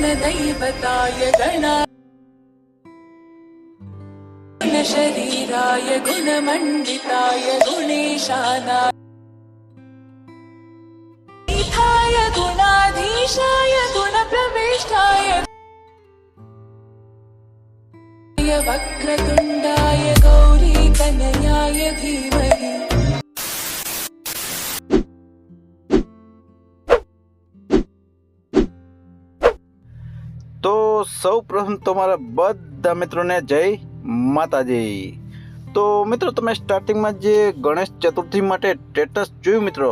गणदैवताय गणा शरीराय गुणमण्डिताय गुणेशानाय। गुणाधीशाय गुणप्रविष्टाय। वक्रतुण्डाय गौरीतनयाय धीमहि તો સૌ પ્રથમ તમારા બધા મિત્રોને જય માતાજી. તો મિત્રો, તમે સ્ટાર્ટિંગમાં જે ગણેશ ચતુર્થી માટે સ્ટેટસ જોયું મિત્રો,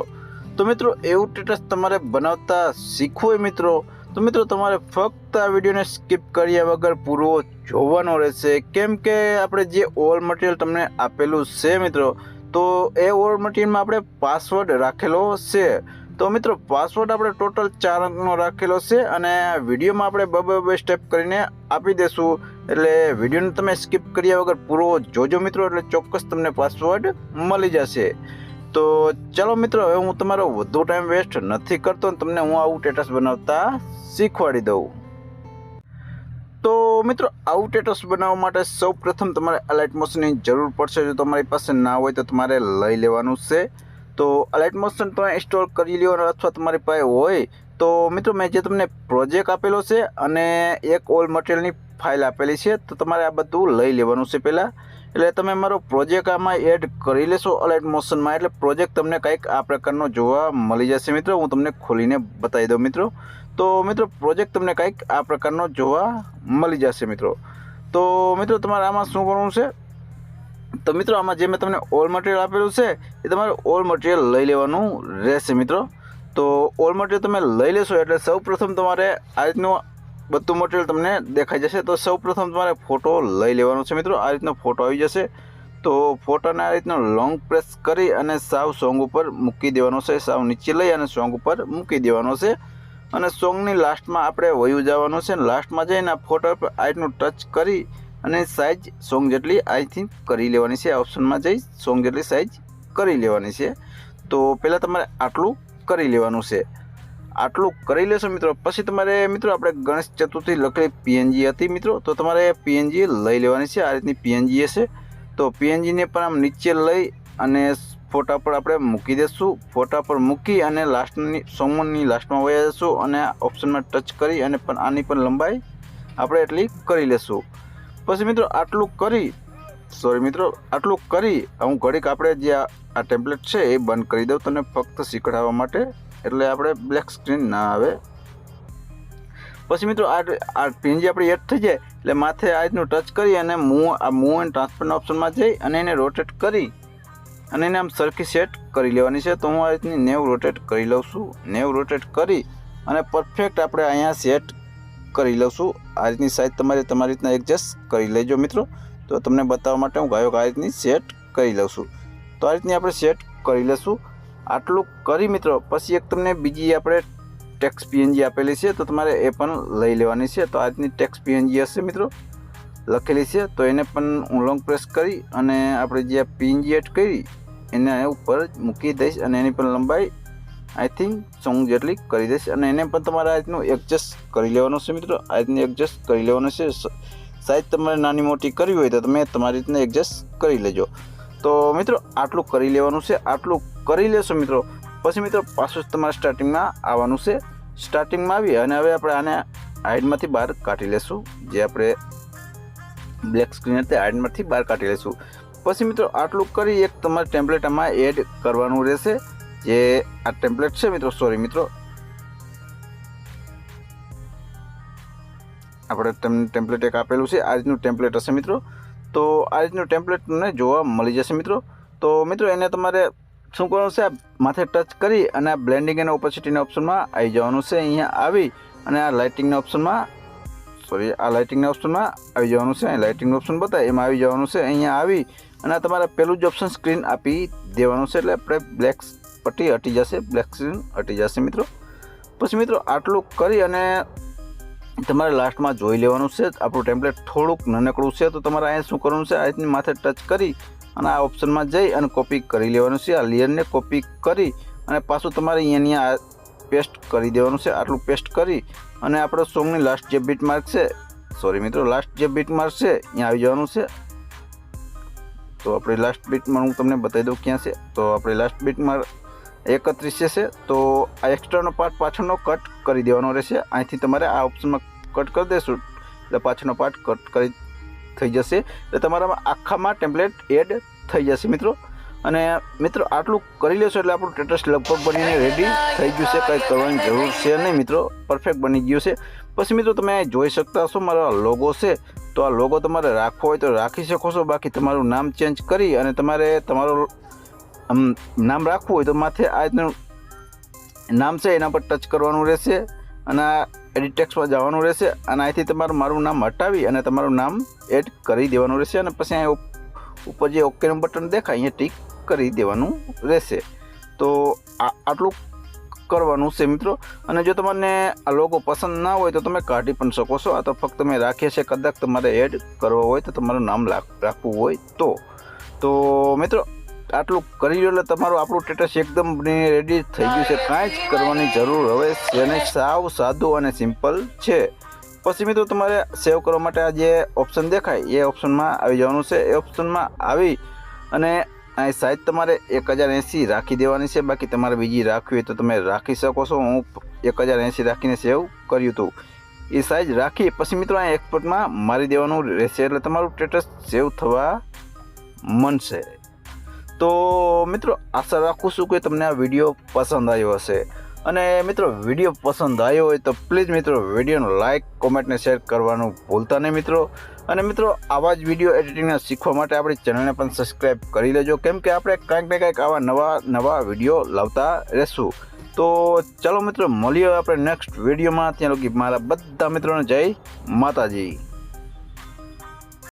તો મિત્રો, એવું સ્ટેટસ તમારે બનાવતા શીખવું હોય મિત્રો, તો મિત્રો, તમારે ફક્ત આ વિડીયોને સ્કીપ કર્યા વગર પૂરો જોવાનો રહેશે. કેમ કે આપણે જે ઓલ મટીરિયલ તમને આપેલું છે મિત્રો, તો એ ઓલ મટીરિયલમાં આપણે પાસવર્ડ રાખેલો છે. તો મિત્રો પાસવર્ડ આપણે ટોટલ ચાર અંકનો રાખેલો છે અને વિડીયોમાં આપણે બે બે બે સ્ટેપ કરીને આપી દેશું. એટલે વિડીયોને તમે સ્કીપ કર્યા વગર પૂરો જોજો મિત્રો, એટલે ચોક્કસ તમને પાસવર્ડ મળી જશે. તો ચાલો મિત્રો, હવે હું તમારો વધુ ટાઈમ વેસ્ટ નથી કરતો તમને હું આવું સ્ટેટસ બનાવતા શીખવાડી દઉં. તો મિત્રો, આવું સ્ટેટસ બનાવવા માટે સૌ પ્રથમ તમારે અલાઇટ મોશનની જરૂર પડશે. જો તમારી પાસે ના હોય તો તમારે લઈ લેવાનું છે. તો અલાઇટ મોશન તમે ઇન્સ્ટોલ કરી લ્યો અથવા તમારી પાસે હોય, તો મિત્રો મેં જે તમને પ્રોજેક્ટ આપેલો છે અને એક ઓલ મટીરિયલની ફાઇલ આપેલી છે, તો તમારે આ બધું લઈ લેવાનું છે પહેલાં. એટલે તમે મારો પ્રોજેક્ટ આમાં એડ કરી લેશો અલાઇટ મોશનમાં એટલે પ્રોજેક્ટ તમને કંઈક આ પ્રકારનો જોવા મળી જશે મિત્રો. હું તમને ખોલીને બતાવી દઉં મિત્રો. તો મિત્રો પ્રોજેક્ટ તમને કંઈક આ પ્રકારનો જોવા મળી જશે મિત્રો. તો મિત્રો તમારે આમાં શું કરવું છે? તો મિત્રો, આમાં જે મેં તમને ઓલ મટીરિયલ આપેલું છે, એ તમારે ઓલ મટીરિયલ લઈ લેવાનું રહેશે મિત્રો. તો ઓલ મટીરિયલ તમે લઈ લેશો એટલે સૌપ્રથમ તમારે આ રીતનું બધું મટીરિયલ તમને દેખાઈ જશે. તો સૌપ્રથમ તમારે ફોટો લઈ લેવાનો છે મિત્રો. આ રીતનો ફોટો આવી જશે. તો ફોટાને આ રીતનો લોંગ પ્રેસ કરી અને સાવ સોંગ ઉપર મૂકી દેવાનો છે. સાવ નીચે લઈ અને સોંગ ઉપર મૂકી દેવાનો છે. અને સોંગની લાસ્ટમાં આપણે વયું જવાનું છે. લાસ્ટમાં જઈને આ ફોટો પર આ રીતનું ટચ કરી અને સાઇઝ સોંગ જેટલી આઈ થિંક કરી લેવાની છે ઓપ્શનમાં જઈ સોંગ જેટલી સાઇઝ કરી લેવાની છે. તો પહેલાં તમારે આટલું કરી લેવાનું છે. આટલું કરી લેશો મિત્રો. પછી તમારે મિત્રો આપણે ગણેશ ચતુર્થી લખેલી પીએનજી હતી મિત્રો. તો તમારે પીએનજી લઈ લેવાની છે. આ રીતની પીએનજી હશે. તો પીએનજીને પણ આમ નીચે લઈ અને ફોટા પર આપણે મૂકી દઈશું ફોટા પર મૂકી અને લાસ્ટની સોંગની લાસ્ટમાં વયા જશું અને ઓપ્શનમાં ટચ કરી અને પણ આની પણ લંબાઈ આપણે એટલી કરી લેશું. પછી મિત્રો આટલું કરી સોરી મિત્રો, આટલું કરી, હું ઘડીક આપણે જે આ ટેમ્પલેટ છે એ બંધ કરી દઉં તને ફક્ત શીખડાવવા માટે, એટલે આપણે બ્લેક સ્ક્રીન ના આવે. પછી મિત્રો આ આ જે આપણી એડ થઈ જાય, એટલે માથે આ રીતનું ટચ કરી અને મૂવ આ મૂવ એન્ડ ટ્રાન્સફરના ઓપ્શનમાં જઈ અને એને રોટેટ કરી અને એને આમ સરખી સેટ કરી લેવાની છે. તો હું આ રીતની નેવ રોટેટ કરી લઉં છું. નેવ રોટેટ કરી અને પરફેક્ટ આપણે અહીંયા સેટ કરી લઉં છું. આ રીતની સાઇઝ તમારે તમારી રીતના એડજસ્ટ કરી લેજો મિત્રો. તો તમને બતાવવા માટે હું ગાયો આ રીતની સેટ કરી લઉં છું. તો આ રીતની આપણે સેટ કરી લઈશું. આટલું કરી મિત્રો. પછી એક તમને બીજી આપણે ટેક્સ પીએનજી આપેલી છે, તો તમારે એ પણ લઈ લેવાની છે. તો આ રીતની ટેક્સ પીએનજી હશે મિત્રો. લખેલી છે, તો એને પણ હું લોંગ પ્રેસ કરી અને આપણે જે પીએનજી એડ કરી, એને ઉપર મૂકી દઈશ અને એની પણ લંબાઈ આઈ થિંક સોંગ જેટલી કરી દઈશ અને એને પણ તમારે આ રીતનું એડજસ્ટ કરી લેવાનું છે મિત્રો. રીતનું એડજસ્ટ કરી લેવાનું છે. સાઈઝ તમારે નાની મોટી કરવી હોય તો તમે તમારી રીતને એડજસ્ટ કરી લેજો. તો મિત્રો, આટલું કરી લેવાનું છે. આટલું કરી લેશો મિત્રો. પછી મિત્રો, પાછું તમારે સ્ટાર્ટિંગમાં આવવાનું છે. સ્ટાર્ટિંગમાં આવી અને હવે આપણે આને હાઈડમાંથી બહાર કાઢી લેશું. જે આપણે બ્લેક સ્ક્રીન હતી હાઈડમાંથી બહાર કાઢી લેશું. પછી મિત્રો, આટલું કરી એક તમારે ટેમ્પલેટ આમાં એડ કરવાનું રહેશે. જે આ ટેમ્પલેટ છે મિત્રો સોરી મિત્રો. આપણે તમને ટેમ્પલેટ એક આપેલું છે, આ રીતનું ટેમ્પલેટ હશે મિત્રો. તો આ રીતનું ટેમ્પલેટ તમને જોવા મળી જશે મિત્રો. તો મિત્રો, એને તમારે શું કરવાનું છે? આ માથે ટચ કરી અને આ બ્લેન્ડિંગ અને ઓપોસિટીના ઓપ્શનમાં આવી જવાનું છે. અહીંયા આવી અને આ લાઇટિંગના ઓપ્શનમાં સોરી આ લાઇટિંગના ઓપ્શનમાં આવી જવાનું છે. અહીં લાઇટિંગનું ઓપ્શન બતાવે એમાં આવી જવાનું છે. અહીંયા આવી અને આ તમારે પહેલું જ ઓપ્શન સ્ક્રીન આપી દેવાનું છે. એટલે આપણે બ્લેક પટ્ટી હટી જશે બ્લેક સ્ક્રીન હટી જશે મિત્રો. પછી મિત્રો આટલું કરી અને તમારે લાસ્ટમાં જોઈ લેવાનું છે. આપણું ટેમ્પલેટ થોડુંક નાનકડું છે, તો તમારે અહીંયા શું કરવાનું છે? આ માથે ટચ કરી અને આ ઓપ્શનમાં જઈ અને કોપી કરી લેવાનું છે. આ લેયરને કોપી કરી અને પાછું તમારે અહીંયાની આ પેસ્ટ કરી દેવાનું છે. આટલું પેસ્ટ કરી અને આપણો સોંગની લાસ્ટ જે બીટ માર્ક છે સોરી મિત્રો લાસ્ટ જે બીટ માર્ક છે, અહીંયા આવી જવાનું છે. તો આપણે લાસ્ટ બીટમાં હું તમને બતાવી દઉં ક્યાં છે. તો આપણે લાસ્ટ બીટમાં એકત્રીસ છે તો આ એક્સ્ટ્રાનો પાર્ટ પાછળનો કટ કરી દેવાનો રહેશે. અહીંથી તમારે આ ઓપ્શનમાં કટ કરી દેશું, એટલે પાછળનો પાર્ટ કટ કરી થઈ જશે. એટલે તમારામાં આખામાં ટેમ્પલેટ એડ થઈ જશે, મિત્રો. અને મિત્રો, આટલું કરી લેશો એટલે આપણું ટેટસ લગભગ બનીને રેડી થઈ ગયું છે કંઈ કરવાની જરૂર છે નહીં, મિત્રો. પરફેક્ટ બની ગયું છે. પછી મિત્રો, તમે જોઈ શકતા હશો મારો લોગો છે. તો આ લોગો તમારે રાખવો હોય તો રાખી શકો છો. બાકી તમારું નામ ચેન્જ કરી અને તમારે તમારું આમ નામ રાખવું હોય તો માથે આ રીતનું નામ છે, એના પર ટચ કરવાનું રહેશે અને આ એડિટ ટેક્સમાં જવાનું રહેશે અને અહીંથી તમારું મારું નામ હટાવી અને તમારું નામ એડ કરી દેવાનું રહેશે અને પછી અહીં ઉપર જે ઓકેનું બટન દેખાય, અહીંયા ટીક કરી દેવાનું રહેશે. તો આ, આટલું કરવાનું છે મિત્રો. અને જો તમને આ લોગો પસંદ ના હોય તો તમે કાઢી પણ શકો છો. આ તો ફક્ત મેં રાખીએ છે, કદાચ તમારે એડ કરવો હોય તો તમારું નામ રાખવું હોય તો. તો મિત્રો આટલું કરી લો એટલે તમારું આપણું સ્ટેટસ એકદમ રેડી થઈ ગયું છે. કાંઈ જ કરવાની જરૂર હવે જેને સાવ સાદું અને સિમ્પલ છે. પછી મિત્રો તમારે સેવ કરવા માટે આ જે ઓપ્શન દેખાય એ ઓપ્શનમાં આવી જવાનું છે. એ ઓપ્શનમાં આવી અને અહીં સાઈઝ તમારે એક હજાર એંસી રાખી દેવાની છે. બાકી તમારે બીજી રાખવી હોય તો તમે રાખી શકો છો. હું એક હજાર એંસી રાખીને સેવ કર્યું હતું. એ સાઈઝ રાખી પછી મિત્રો અહીં એક્સપોર્ટમાં મારી દેવાનું રહેશે. એટલે તમારું સ્ટેટસ સેવ થવા મનશે. તો મિત્રો આશા રાખું છું કે તમને આ વીડિયો પસંદ આવ્યો હશે. અને મિત્રો વીડિયો પસંદ આવ્યો હોય તો પ્લીઝ મિત્રો વિડીયોનો લાઇક કોમેન્ટને શેર કરવાનું ભૂલતા નહીં મિત્રો. અને મિત્રો, આવા જ વીડિયો એડિટિંગના શીખવા માટે આપણી ચેનલને પણ સબસ્ક્રાઈબ કરી લેજો. કેમ કે આપણે કાંઈક ને કાંઈક આવા નવા નવા વીડિયો લાવતા રહેશું. તો ચાલો મિત્રો, મળીએ આપણે નેક્સ્ટ વિડીયોમાં ત્યાં લગી મારા બધા મિત્રોને જય માતાજી.